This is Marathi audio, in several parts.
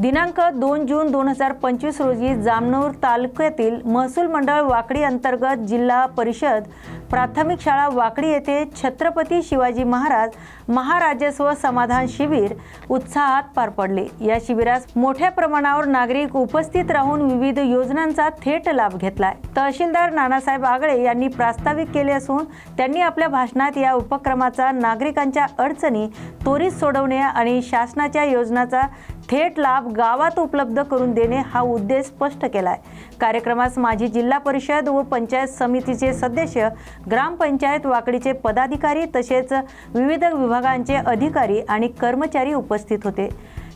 दिनांक दोन जून दोन हजार पंचवीस रोजी जामनूर तालुक्यातील महसूल मंडळ वाकडी अंतर्गत जिल्हा परिषद प्राथमिक शाळा वाकडी येथे छत्रपती शिवाजी महाराज महाराजस्व समाधान शिबिर उत्साहात पार पडले. या शिबिरास मोठ्या प्रमाणावर नागरिक उपस्थित राहून विविध योजनांचा थेट लाभ घेतलाय. तहसीलदार नानासाहेब आगळे यांनी प्रास्ताविक केले असून त्यांनी आपल्या भाषणात या उपक्रमाचा नागरिकांच्या अडचणी त्वरित सोडवणे आणि शासनाच्या योजनाचा थेट लाभ गावात उपलब्ध करून देणे हा उद्देश स्पष्ट केला आहे कार्यक्रमास माजी जिल्हा परिषद व पंचायत समितीचे सदस्य ग्रामपंचायत वाकडीचे पदाधिकारी तसेच विविध विभागांचे अधिकारी आणि कर्मचारी उपस्थित होते.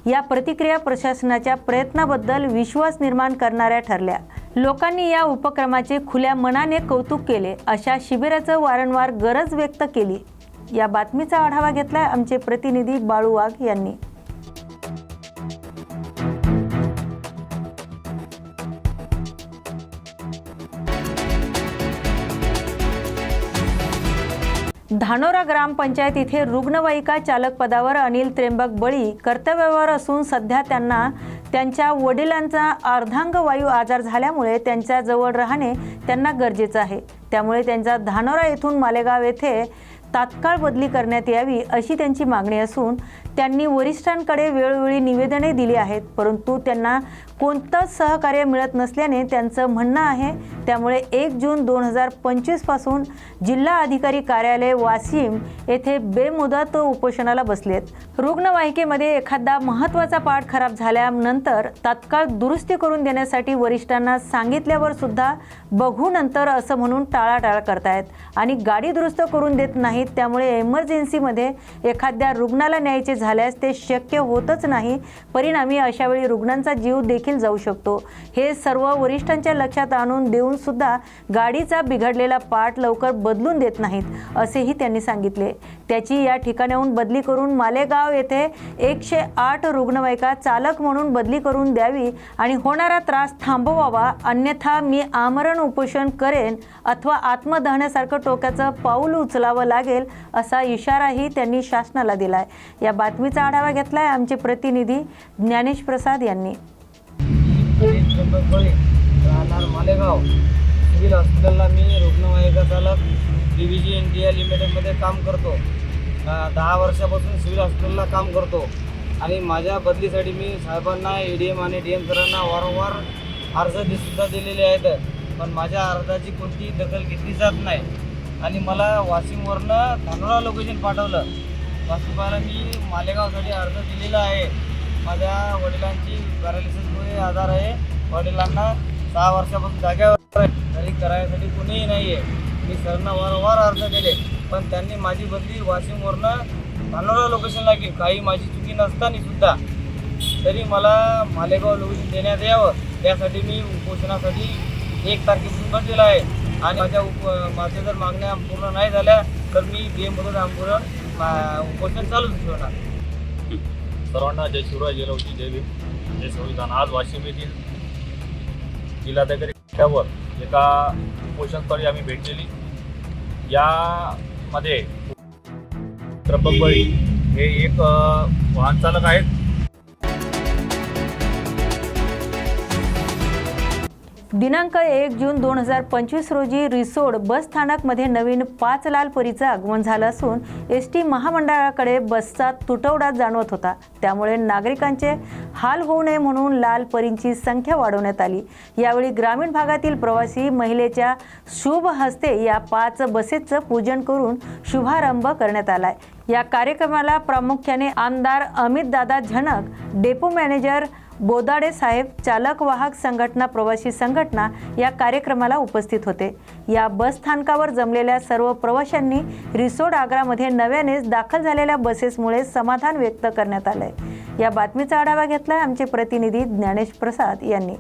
या प्रतिक्रिया प्रशासनाच्या प्रयत्नाबद्दल विश्वास निर्माण करणाऱ्या ठरल्या. लोकांनी या उपक्रमाचे खुल्या मनाने कौतुक केले. अशा शिबिराचं वारंवार गरज व्यक्त केली. या बातमीचा आढावा घेतलाय आमचे प्रतिनिधी बाळू वाघ यांनी. धानोरा ग्रामपंचायत इथे रुग्णवाहिका चालक पदावर अनिल त्र्यंबक बळी कर्तव्यावर असून सध्या त्यांना त्यांच्या वडिलांचा अर्धांगवायू आजार झाल्यामुळे त्यांच्या जवळ राहणे त्यांना गरजेचं आहे. त्यामुळे त्यांचा धानोरा येथून मालेगाव येथे तात्काळ बदली करण्यात यावी अशी त्यांची मागणी असून त्यांनी वरिष्ठांकडे वेळोवेळी निवेदने दिली आहेत परंतु त्यांना कोणतंच सहकार्य मिळत नसल्याने त्यांचं म्हणणं आहे त्यामुळे एक जून दोन हजार पंचवीसपासून जिल्हा अधिकारी कार्यालय वाशिम येथे बेमुदत उपोषणाला बसलेत. रुग्णवाहिकेमध्ये एखादा महत्त्वाचा पाठ खराब झाल्यानंतर तात्काळ दुरुस्ती करून देण्यासाठी वरिष्ठांना सांगितल्यावर सुद्धा बघू नंतर असं म्हणून टाळाटाळ करतायत आणि गाडी दुरुस्त करून देत नाहीत त्यामुळे एमर्जन्सीमध्ये एखाद्या रुग्णाला न्यायचे झाल्यास ते शक्य होतच नाही. परिणामी अशावेळी रुग्णांचा जीव देखील जाऊ शकतो. हे सर्व वरिष्ठांच्या लक्षात आणून देऊन सुद्धा गाडीचा बिघडलेला पार्ट लवकर बदलून देत नाहीत असेही त्यांनी सांगितले. त्याची या ठिकाणाहून बदली करून मालेगाव येथे एकशे आठ रुग्णवाहिका चालक म्हणून बदली करून द्यावी आणि होणारा त्रास थांबवावा अन्यथा मी आमरण उपोषण करेन अथवा आत्मदहनासारखं टोक्याचं पाऊल उचलावं लागेल असा इशाराही त्यांनी शासनाला दिलाय. या बात बातमीचा आढावा घेतलाय आमचे प्रतिनिधी ज्ञानेश प्रसाद यांनी. राहणार मालेगाव. सिव्हिल हॉस्पिटलला मी रुग्णवाहिका चालक डी व्ही जी इंडिया लिमिटेडमध्ये काम करतो. दहा वर्षापासून सिव्हिल हॉस्पिटलला काम करतो. आणि माझ्या बदलीसाठी मी साहेबांना ए डी एम आणि डी एम सरांना वारंवार अर्ज दि- सुद्धा दिलेले आहेत. पण माझ्या अर्जाची कोणतीही दखल घेतली जात नाही. आणि मला वाशिमवरनं धानोरा लोकेशन पाठवलं. वाशिमला मी मालेगावसाठी अर्ज दिलेला आहे. माझ्या वडिलांची पॅरालिसिसमुळे आजार आहे. वडिलांना सहा वर्षापासून जाग्यावर घरी करायसाठी कुणीही नाही आहे मी सरना वारंवार अर्ज दिले पण त्यांनी माझी बदली वाशिमवरनं धानोरा लोकेशनला केली. काही माझी चुकी नसताना सुद्धा. तरी मला मालेगाव लोकेशन देण्यात यावं. त्यासाठी मी उपोषणासाठी एक तारखेपासून बसलेला आहे. आणि माझ्या उप माझ्या जर मागण्या पूर्ण नाही झाल्या तर मी बेमधून आंदोलन उपोषण चालूच ठेवणार सर्वांना जय शिवराय जय लवजी जय भीम. जय संविधान. आज वाशिम येथील जिल्हाधिकारी त्यावर एका उपोषणस्थळी आम्ही भेटलेली यामध्ये त्र्यंबक बळी हे एक वाहन चालक आहेत. दिनांक एक जून दोन हजार पंचवीस रोजी रिसोड बस स्थानकमध्ये नवीन पाच लाल परीचं आगमन झालं असून एस टी महामंडळाकडे बसचा तुटवडा जाणवत होता. त्यामुळे नागरिकांचे हाल होऊ नये म्हणून लाल परींची संख्या वाढवण्यात आली. यावेळी ग्रामीण भागातील प्रवासी महिलेच्या शुभ हस्ते या पाच बसेसचं पूजन करून शुभारंभ करण्यात आलाय. या कार्यक्रमाला प्रामुख्याने आमदार अमितदादा झणक डेपो मॅनेजर बोदाडे साहेब चालक वाहक संघटना प्रवासी संघटना या कार्यक्रमाला उपस्थित होते. या बस स्थानकावर जमलेल्या सर्व प्रवाशांनी रिसोड आग्रामध्ये नव्यानेच दाखल झालेल्या बसेसमुळे समाधान व्यक्त करण्यात आलंय. या बातमीचा आढावा घेतलाय आमचे प्रतिनिधी ज्ञानेश प्रसाद यांनी.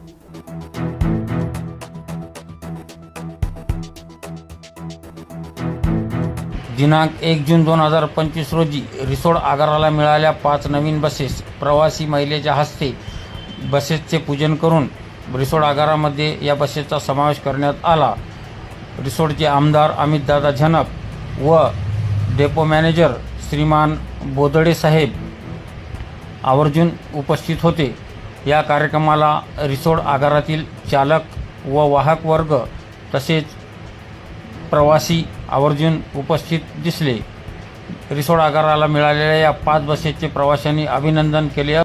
दिनांक एक जून दोन हजार पंचवीस रोजी रिसोड आगाराला मिळाल्या पाच नवीन बसेस प्रवासी महिलेच्या हस्ते बसेसचे पूजन करून रिसोड आगारामध्ये या बसेसचा समावेश करण्यात आला. रिसोडचे आमदार अमितदादा झनप व डेपो मॅनेजर श्रीमान बोदडे साहेब आवर्जून उपस्थित होते. या कार्यक्रमाला रिसोड आगारातील चालक व वाहक वर्ग तसेच प्रवासी आवर्जून उपस्थित दिसले. रिसोड आगाराला मिळालेल्या या पाच बसेसचे प्रवाशांनी अभिनंदन केले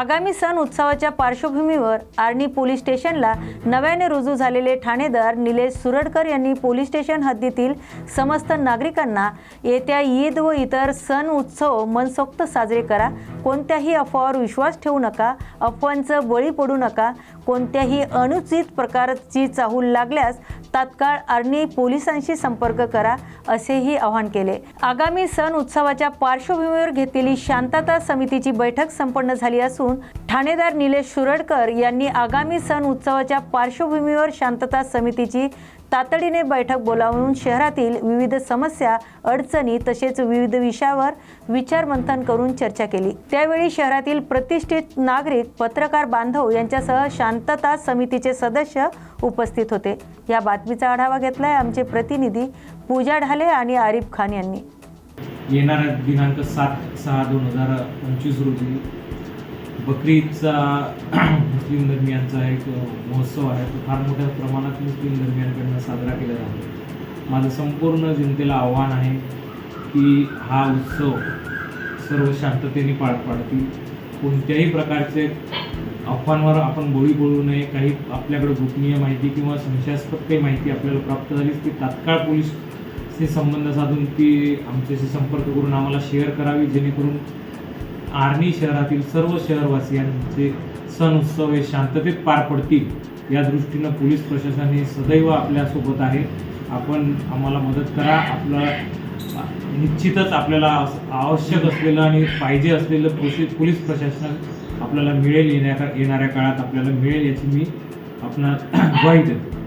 आगामी सण उत्सवाच्या पार्श्वभूमीवर आर्णी पोलीस स्टेशनला नव्याने रुजू झालेले ठाणेदार निलेश सुरडकर यांनी पोलीस स्टेशन हद्दीतील समस्त नागरिकांना येत्या ईद व इतर सण उत्सव मनसोक्त साजरे करा. कोणत्याही अफवावर विश्वास ठेवू नका. अफवांचं बळी पडू नका. कोणत्याही अनुचित प्रकारची चाहूल लागल्यास तात्काळ आर्णी पोलिसांशी संपर्क करा असेही आवाहन केले. आगामी सण उत्सवाच्या पार्श्वभूमीवर घेतलेली शांतता समितीची बैठक संपन्न झाली असून ठाणेदार निलेश सुरडकर यांनी आगामी सण उत्सवाच्या पार्श्वभूमीवर शांतता समितीची तातडीने बैठक बोलावून शहरातील विविध समस्या अडचणी तसेच विविध विषयावर विचारमंथन करून चर्चा केली. त्यावेळी शहरातील प्रतिष्ठित नागरिक पत्रकार बांधव यांच्यासह शांतता समितीचे सदस्य उपस्थित होते. या बातमीचा आढावा घेतलाय आमचे प्रतिनिधी पूजा ढाले आणि आरिफ खान यांनी. येणाऱ्या दिनांक सात सहा दोन हजार पंचवीस रोजी बकरीदचा मुस्लिम धर्मियांचा एक महोत्सव आहे. तो फार मोठ्या प्रमाणात मुस्लिम धर्मियांकडनं साजरा केला जातो. माझं संपूर्ण जनतेला आव्हान आहे की हा उत्सव सर्व शांततेने पार पाडतील. कोणत्याही प्रकारचे अफवांवर आपण बळी बोलू नये. काही आपल्याकडे गोपनीय माहिती किंवा संशयास्पद काही माहिती आपल्याला प्राप्त झालीच ती तात्काळ पोलीसशी संबंध साधून ती आमच्याशी संपर्क करून आम्हाला शेअर करावी जेणेकरून आर्णी शहरातील सर्व शहरवासियांचे सण उत्सव हे शांततेत पार पडतील या दृष्टीनं पोलीस प्रशासन हे सदैव आपल्यासोबत आहे. आपण आम्हाला मदत करा. आपलं निश्चितच आपल्याला आवश्यक असलेलं आणि पाहिजे असलेलं पोलीस पोलीस प्रशासन आपल्याला मिळेल येण्या येणाऱ्या काळात आपल्याला मिळेल याची मी आपण ग्वाही देतो.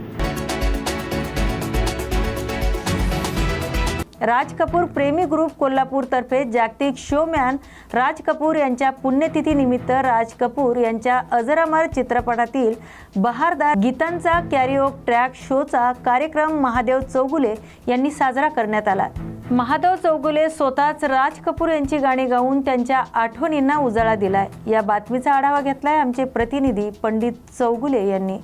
राज कपूर प्रेमी ग्रुप कोल्हापूरतर्फे जागतिक शोमॅन राज कपूर यांच्या पुण्यतिथीनिमित्त राज कपूर यांच्या अजरामर चित्रपटातील बहारदार गीतांचा कॅरिओक ट्रॅक शोचा कार्यक्रम महादेव चौगुले यांनी साजरा करण्यात आला. महादेव चौगुले स्वतःच राज कपूर यांची गाणी गाऊन त्यांच्या आठवणींना उजाळा दिलाय. या बातमीचा आढावा घेतलाय आमचे प्रतिनिधी पंडित चौगुले यांनी.